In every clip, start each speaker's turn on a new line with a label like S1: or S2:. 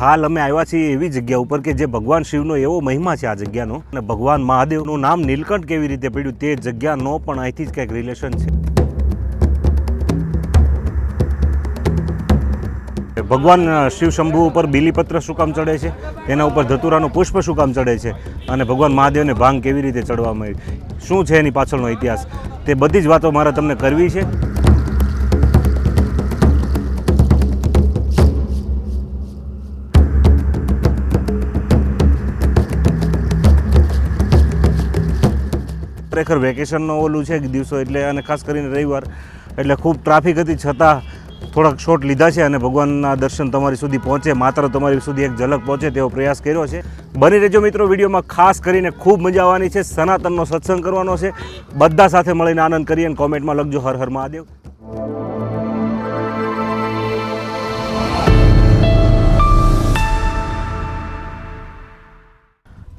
S1: હાલ અમે આવ્યા છીએ એવી જગ્યા ઉપર કે જે ભગવાન શિવનો એવો મહિમા છે આ જગ્યાનો. અને ભગવાન મહાદેવનું નામ નીલકંઠ કેવી રીતે પડ્યું તે જગ્યાનો પણ અહીંથી જ કંઈક રિલેશન છે. ભગવાન શિવ શંભુ ઉપર બીલીપત્ર શું કામ ચડે છે? તેના ઉપર ધતુરાનું પુષ્પ શું કામ ચડે છે? અને ભગવાન મહાદેવને ભાંગ કેવી રીતે ચડવામાં આવી શું છે એની પાછળનો ઇતિહાસ? તે બધી જ વાતો મારે તમને કરવી છે. ખરેખર વેકેશનનો ઓલું છે દિવસો એટલે અને ખાસ કરીને રવિવાર, એટલે ખૂબ ટ્રાફિક હતી છતાં થોડાક શોટ લીધા છે અને ભગવાનના દર્શન તમારી સુધી પહોંચે, માત્ર તમારી સુધી એક ઝલક પહોંચે તેવો પ્રયાસ કર્યો છે. બની રહેજો મિત્રો વિડીયોમાં, ખાસ કરીને ખૂબ મજા આવવાની છે, સનાતનનો સત્સંગ કરવાનો છે. બધા સાથે મળીને આનંદ કરીએ અને કોમેન્ટમાં લખજો હર હર મહાદેવ.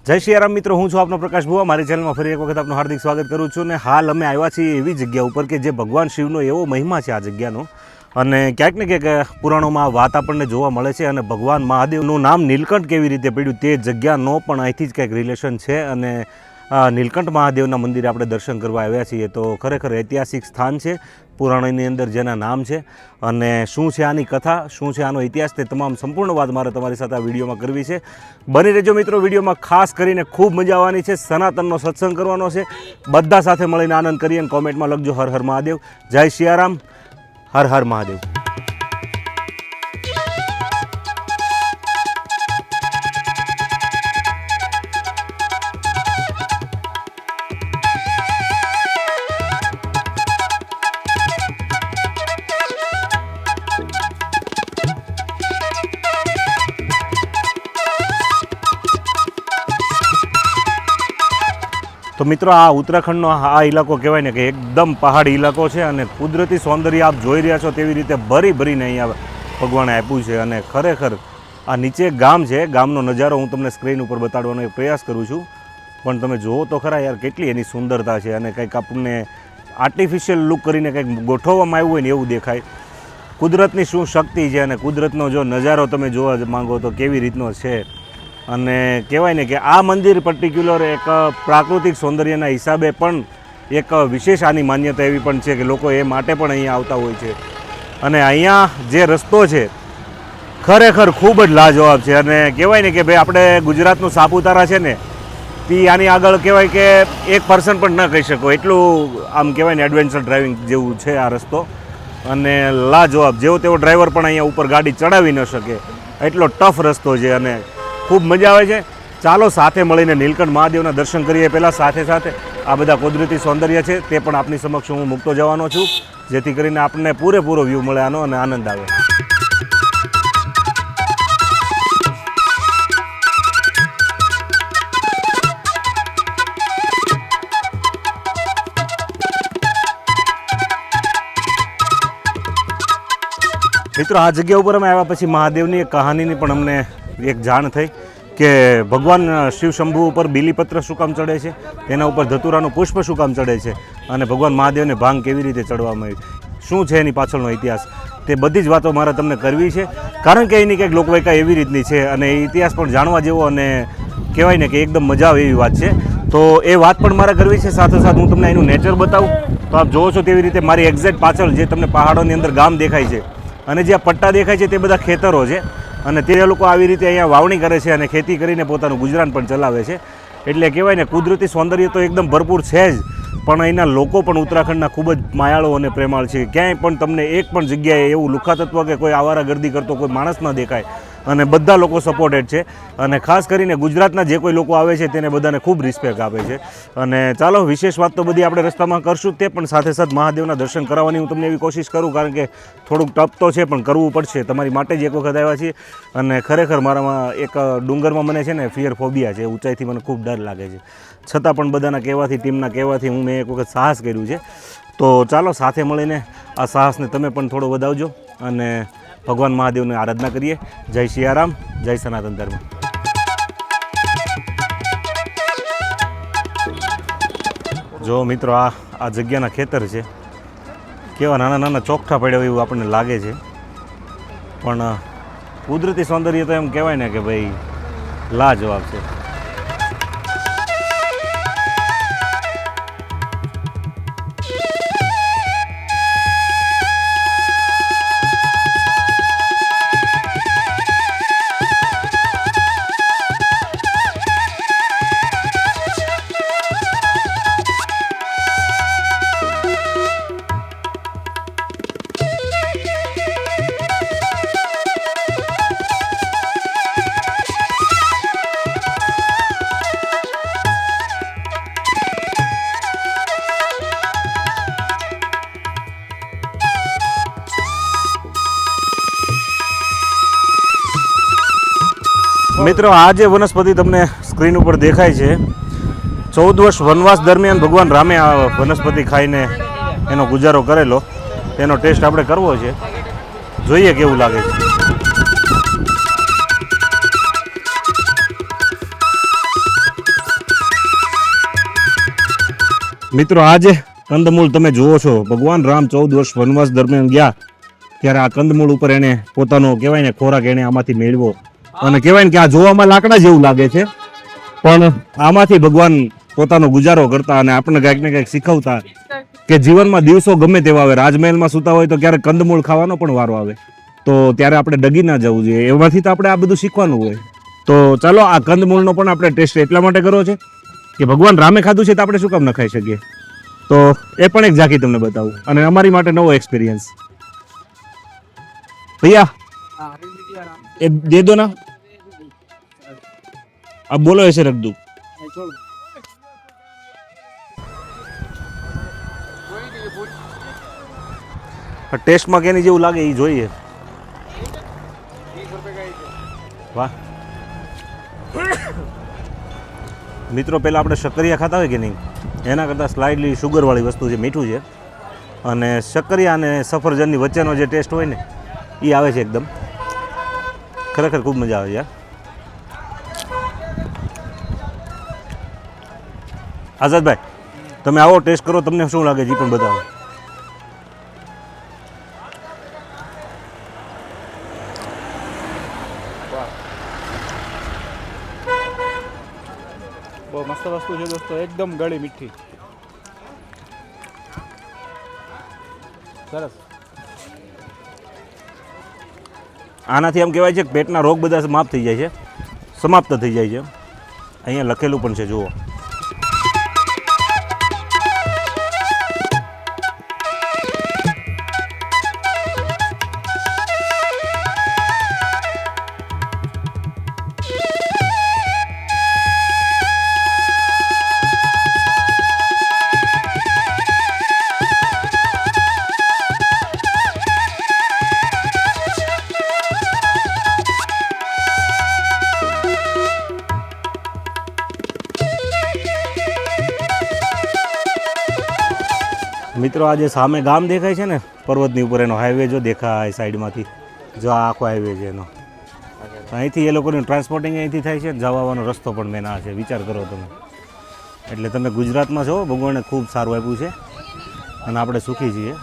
S1: જય શ્રી મિત્રો, હું છું આપનો પ્રકાશ ભુવા. મારી ચેનલમાં ફરી એક વખત આપનું હાર્દિક સ્વાગત કરું છું અને હાલ અમે આવ્યા છીએ એવી જગ્યા ઉપર કે જે ભગવાન શિવનો એવો મહિમા છે આ જગ્યાનો. અને ક્યાંક ને ક્યાંક પુરાણોમાં વાત આપણને જોવા મળે છે અને ભગવાન મહાદેવનું નામ નીલકંઠ કેવી રીતે પડ્યું તે જગ્યાનો પણ અહીંથી જ કંઈક રિલેશન છે. અને નીલકંઠ મહાદેવના મંદિરે આપણે દર્શન કરવા આવ્યા છીએ. તો ખરેખર ઐતિહાસિક સ્થાન છે. પુરાણોની અંદર જેના નામ છે અને શું છે આની કથા, શું છે આનો ઇતિહાસ તે તમામ સંપૂર્ણ વાત મારે તમારી સાથે આ વિડીયોમાં કરવી છે. બની રહેજો મિત્રો વિડીયોમાં ખાસ કરીને ખૂબ મજા આવવાની છે, સનાતનનો સત્સંગ કરવાનો છે. બધા સાથે મળીને આનંદ કરીએ અને કોમેન્ટમાં લખજો હર હર મહાદેવ. જય સિયારામ હર હર મહાદેવ. મિત્રો, આ ઉત્તરાખંડનો આ ઇલાકો કહેવાય ને કે એકદમ પહાડી ઇલાકો છે અને કુદરતી સૌંદર્ય આપ જોઈ રહ્યા છો તેવી રીતે ભરી ભરીને અહીંયા ભગવાને આપ્યું છે અને ખરેખર આ નીચે ગામ છે. ગામનો નજારો હું તમને સ્ક્રીન ઉપર બતાડવાનો પ્રયાસ કરું છું. પણ તમે જુઓ તો ખરા યાર કેટલી એની સુંદરતા છે અને કંઈક આપણને આર્ટિફિશિયલ લુક કરીને કંઈક ગોઠવવામાં આવ્યું હોય ને એવું દેખાય. કુદરતની શું શક્તિ છે અને કુદરતનો જો નજારો તમે જોવા માંગો તો કેવી રીતનો છે? અને કહેવાય ને કે આ મંદિર પર્ટિક્યુલર એક પ્રાકૃતિક સૌંદર્યના હિસાબે પણ એક વિશેષ આની માન્યતા એવી પણ છે કે લોકો એ માટે પણ અહીંયા આવતા હોય છે. અને અહીંયા જે રસ્તો છે, ખરેખર ખૂબ જ લાજવાબ છે. અને કહેવાય ને કે ભાઈ આપણે ગુજરાતનું સાપુતારા છે ને તે આની આગળ કહેવાય કે એક પર્સન પણ ન કહી શકો. એટલું, આમ કહેવાય ને એડવેન્ચર ડ્રાઇવિંગ જેવું છે આ રસ્તો. અને લાજવાબ, જેવો તેવો ડ્રાઈવર પણ અહીંયા ઉપર ગાડી ચડાવી ન શકે. એટલો ટફ રસ્તો છે અને ખૂબ મજા આવે છે. ચાલો સાથે મળીને નીલકંઠ મહાદેવના દર્શન કરીએ. પહેલાં સાથે સાથે આ બધા કુદરતી સૌંદર્ય છે તે પણ આપની સમક્ષ હું મૂકતો જવાનો છું. જેથી કરીને આપણને પૂરેપૂરો વ્યૂ મળે આનો અને આનંદ આવે. મિત્રો, આ જગ્યા ઉપર અમે આવ્યા પછી મહાદેવની એક કહાનીની પણ અમને એક જાણ થઈ કે ભગવાન શિવ શંભુ ઉપર બીલીપત્ર શું કામ ચડે છે? તેના ઉપર ધતુરાનું પુષ્પ શું કામ ચડે છે? અને ભગવાન મહાદેવને ભાંગ કેવી રીતે ચડવામાં આવી? શું છે એની પાછળનો ઇતિહાસ? તે બધી જ વાતો મારે તમને કરવી છે. કારણ કે એની કંઈક લોકવાયકા એવી રીતની છે અને એ ઇતિહાસ પણ જાણવા જેવો અને કહેવાય ને કે એકદમ મજા આવે એવી વાત છે. તો એ વાત પણ મારે કરવી છે. સાથે સાથે હું તમને એનું નેચર બતાવું. તો આપ જોવો છો તેવી રીતે મારી એક્ઝેક્ટ પાછળ જે તમને પહાડોની અંદર ગામ દેખાય છે અને જે આ પટ્ટા દેખાય છે તે બધા ખેતરો છે. અને તે લોકો આવી રીતે અહીંયા વાવણી કરે છે અને ખેતી કરીને પોતાનું ગુજરાન પણ ચલાવે છે. એટલે કહેવાય ને, કુદરતી સૌંદર્ય તો એકદમ ભરપૂર છે જ, પણ અહીંના લોકો પણ ઉત્તરાખંડના ખૂબ જ માયાળો અને પ્રેમાળ છે. ક્યાંય પણ તમને એક પણ જગ્યાએ એવું લુખાતત્વ કે કોઈ આવારા ગર્દી કરતો કોઈ માણસ ન દેખાય. અને બધા લોકો સપોર્ટેડ છે. અને ખાસ કરીને ગુજરાતના જે કોઈ લોકો આવે છે, તેને બધાને ખૂબ રિસ્પેક્ટ આપે છે. અને ચાલો, વિશેષ વાત તો બધી આપણે રસ્તામાં કરશું તે, પણ સાથે સાથે મહાદેવના દર્શન કરાવવાની હું તમને એવી કોશિશ કરું, કારણ કે થોડુંક ટપ તો છે, પણ કરવું પડશે. તમારી માટે જ એક વખત આવ્યા છીએ. અને ખરેખર મારામાં એક ડુંગરમાં મને છે ને ફિયર ફોબિયા છે, ઊંચાઈથી મને ખૂબ ડર લાગે છે. છતાં પણ બધાના કહેવાથી, ટીમના કહેવાથી હું મેં એક વખત સાહસ કર્યું છે. તો ચાલો, સાથે મળીને આ સાહસને તમે પણ થોડો વધાવજો. અને ભગવાન મહાદેવની આરાધના કરીએ. જય સિયારામ જય સનાતન ધર્મ. જો મિત્રો, આ આ જગ્યાના ખેતર છે. કેવા નાના નાના ચોખ્ઠા પડ્યા હોય એવું આપણને લાગે છે. પણ કુદરતી સૌંદર્ય તો એમ કહેવાય ને કે ભાઈ, લાજવાબ છે. મિત્રો આ જે વનસ્પતિ તમને સ્ક્રીન ઉપર દેખાય છે. ચૌદ વર્ષ વનવાસ દરમિયાન ભગવાન રામે આ વનસ્પતિ ખાઈને એનો ગુજારો કરેલો. તેનો ટેસ્ટ આપણે કરવો છે. જોઈએ કેવું લાગે છે. મિત્રો, આજે કંદમૂળ તમે જુઓ છો. ભગવાન રામ ચૌદ વર્ષ વનવાસ દરમિયાન ગયા. ત્યારે આ કંદમૂળ ઉપર એને પોતાનો કહેવાય ને ખોરાક એને આમાંથી મેળવ્યો. અને કહેવાય ને કે આ જોવામાં લાકડા જેવું લાગે છે. પણ આમાંથી ભગવાન પોતાનો ગુજારો કરતા અને આપણને કંઈક ને કંઈક શીખવતા કે જીવનમાં દિવસો ગમે તેવા આવે. રાજમહેલમાં સૂતા હોય તો ક્યારેક કંદમૂળ ખાવાનો પણ વારો આવે. તો ત્યારે આપણે ડગી ના જવું જોઈએ. એમાંથી તો આપણે આ બધું શીખવાનું હોય. તો ચાલો આ કંદમૂળનો પણ આપણે ટેસ્ટ એટલા માટે કરવો છે કે ભગવાન રામે ખાધું છે તો આપણે શું કામ ન ખાઈ શકીએ? તો એ પણ એક ઝાંખી તમને બતાવું. અને અમારી માટે નવો એક્સપિરિયન્સ ભૈયા એ દે દો ના. अब बोलो ऐसे रख दूं ટેસ્ટમાં કેની જેવું લાગે એ જોઈએ વાહ મિત્રો પહેલાં આપણે શક્કરિયા ખાતા હોય કે નહીં એના કરતાં સ્લાઇડલી શુગરવાળી વસ્તુ છે મીઠું છે અને શક્કરિયા અને સફરજનની વચ્ચેનો જે ટેસ્ટ હોય ને એ આવે છે એકદમ ખરેખર ખૂબ મજા આવે યાર આઝાદભાઈ તમે આવો ટેસ્ટ કરો તમને શું લાગે છે પણ બતાવો.
S2: બહુ મસ્ત વસ્તુ છે દોસ્તો એકદમ ગળી મીઠી. સરસ.
S1: આનાથી એમ કહેવાય છે કે પેટના રોગ બધા સમાપ્ત થઈ જાય છે. સમાપ્ત થઈ જાય છે અહીંયા લખેલું પણ છે જુઓ. મિત્રો, આજે સામે ગામ દેખાય છે ને? પર્વતની ઉપર એનો હાઈવે જો દેખાય સાઈડમાંથી. જો આ આખો હાઈવે છે એનો. અહીંથી એ લોકોનું ટ્રાન્સપોર્ટિંગ અહીંથી થાય છે જવા આવવાનો રસ્તો પણ મેં ના છે. વિચાર કરો તમે. એટલે તમે ગુજરાતમાં છો, ભગવાને ખૂબ સારું આપ્યું છે. અને આપણે સુખી છીએ.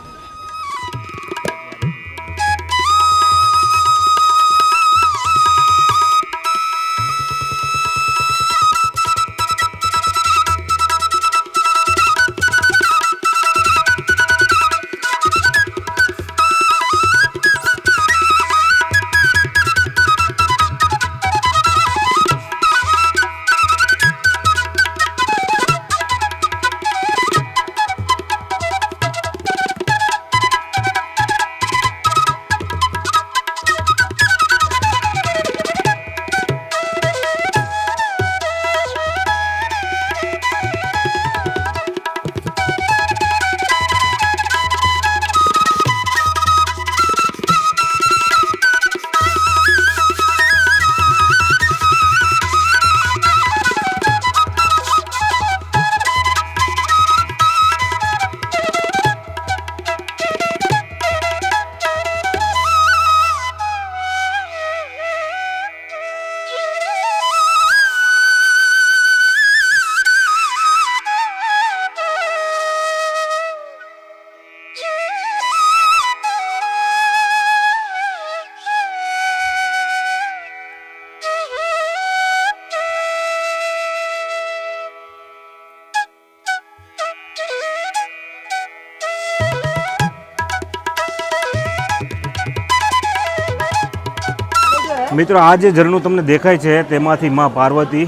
S1: મિત્રો, આ જે ઝરણું તમને દેખાય છે, તેમાંથી મા પાર્વતી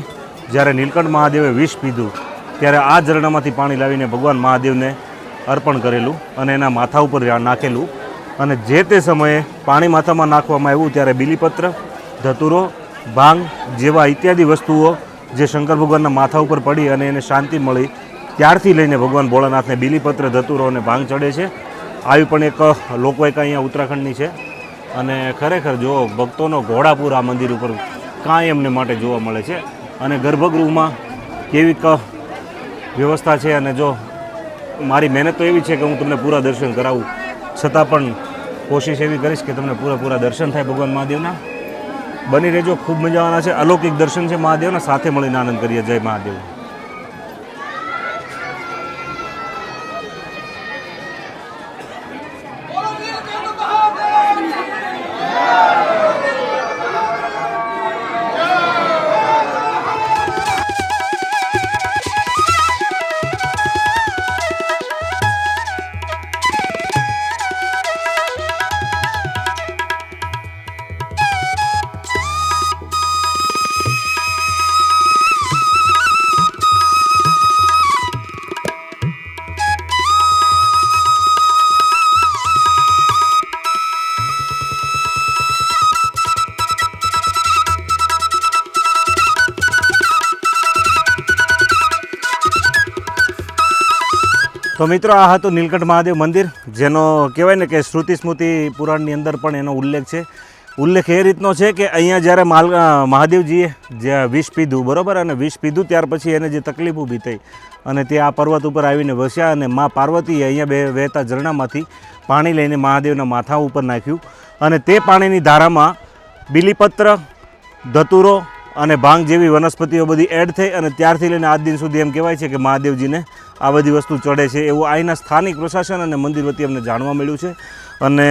S1: જ્યારે નીલકંઠ મહાદેવે વિષ પીધું, ત્યારે આ ઝરણામાંથી પાણી લાવીને ભગવાન મહાદેવને અર્પણ કરેલું અને એના માથા ઉપર નાખેલું. અને જે તે સમયે પાણી માથામાં નાખવામાં આવ્યું, ત્યારે બીલીપત્ર, ધતુરો, ભાંગ જેવા ઇત્યાદિ વસ્તુઓ જે શંકર ભગવાનના માથા ઉપર પડી અને એને શાંતિ મળી, ત્યારથી લઈને ભગવાન ભોળાનાથને બીલીપત્ર, ધતુરો અને ભાંગ ચડે છે. આવી પણ એક લોકવાયકા અહીંયા ઉત્તરાખંડની છે. અને ખરેખર જો ભક્તોનો ઘોડાપુર આ મંદિર ઉપર કાંઈ એમને માટે જોવા મળે છે. અને ગર્ભગૃહમાં કેવી ક વ્યવસ્થા છે અને જો મારી મહેનત તો એવી છે કે હું તમને પૂરા દર્શન કરાવું. છતાં પણ કોશિશ એવી કરીશ કે તમને પૂરા પૂરા દર્શન થાય ભગવાન મહાદેવના. બની રહેજો, ખૂબ મજા આવવાના છે. અલૌકિક દર્શન છે મહાદેવના. સાથે મળીને આનંદ કરીએ. જય મહાદેવ. તો મિત્રો, આ હતું નીલકંઠ મહાદેવ મંદિર, જેનો કહેવાય ને કે શ્રુતિ સ્મૃતિ પુરાણની અંદર પણ એનો ઉલ્લેખ છે. ઉલ્લેખ એ રીતનો છે કે અહીંયા જ્યારે માલ મહાદેવજીએ જે વિષ પીધું, બરાબર? અને વિષ પીધું ત્યાર પછી એને જે તકલીફ ઊભી થઈ, અને તે આ પર્વત ઉપર આવીને વસ્યા અને મા પાર્વતીએ અહીંયા બે, વહેતા ઝરણામાંથી પાણી લઈને મહાદેવના માથા ઉપર નાખ્યું. અને તે પાણીની ધારામાં બીલીપત્ર, ધતુરો અને ભાંગ જેવી વનસ્પતિઓ બધી એડ થઈ અને ત્યારથી લઈને આજ દિન સુધી એમ કહેવાય છે કે મહાદેવજીને આ બધી વસ્તુ ચડે છે એવું અહીંના સ્થાનિક પ્રશાસન અને મંદિર વતી અમને જાણવા મળ્યું છે. અને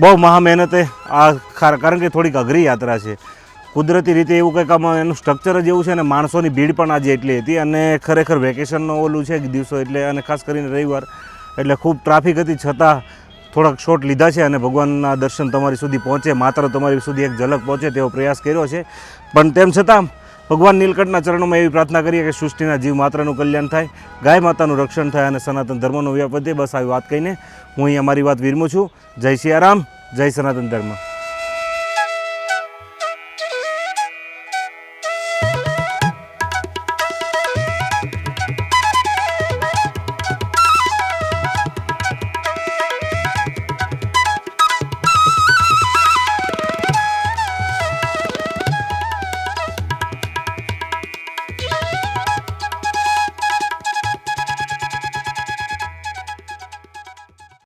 S1: બહુ મહા મહેનતે આ કારણ કે થોડીક અઘરી યાત્રા છે. કુદરતી રીતે એવું કંઈક આમાં એનું સ્ટ્રક્ચર જ એવું છે અને માણસોની ભીડ પણ આજે એટલી હતી અને ખરેખર વેકેશનનો ઓલું છે દિવસો એટલે, અને ખાસ કરીને રવિવાર, એટલે ખૂબ ટ્રાફિક હતી. છતાં થોડાક શોટ લીધા છે અને ભગવાનના દર્શન તમારી સુધી પહોંચે. માત્ર તમારી સુધી એક ઝલક પહોંચે તેવો પ્રયાસ કર્યો છે. પણ તેમ છતાં, ભગવાન નીલકંઠના ચરણોમાં એવી પ્રાર્થના કરીએ કે સૃષ્ટિના જીવ માત્રનું કલ્યાણ થાય, ગાય માતાનું રક્ષણ થાય અને સનાતન ધર્મનો વ્યાપ વધે બસ આવી વાત કહીને હું અહીંયા મારી વાત વિરમું છું. જય સિયારામ, જય સનાતન ધર્મ.